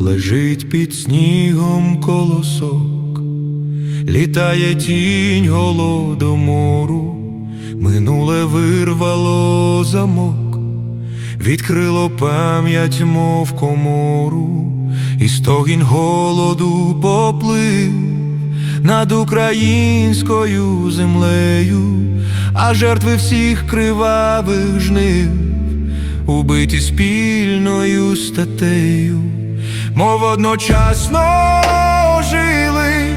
Лежить під снігом колосок, літає тінь голодомору, минуле вирвало замок, відкрило пам'ять, мов комору, і стогін голоду поплив над українською землею, а жертви всіх кривавих жнив убиті спільною статтею, мов одночасно жили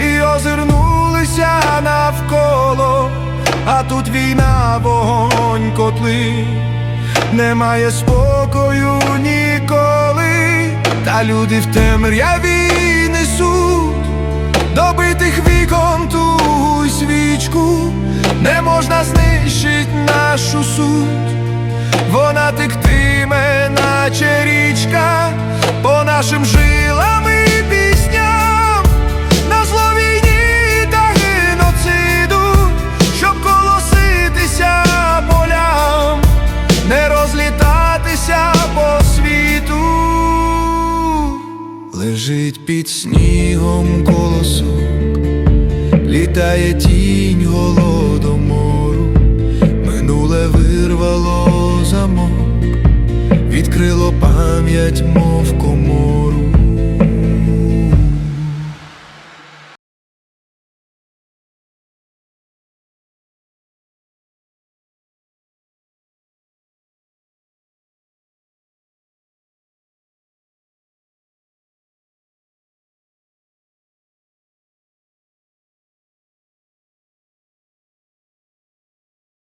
і озирнулися навколо, а тут війна, вогонь, котли, немає спокою ніколи, та люди в темряві несуть добитих вікон ту свічку, не можна знищить нашу суть. Вона тектиме, наче річка, по нашим жилам і пісням, на зло війні та геноциду, щоб колоситися полям, не розлітатися по світу. Лежить під снігом колосок, літає тінь голодомору, минуле вирвало замок, відкрило пам'ять, мов кому.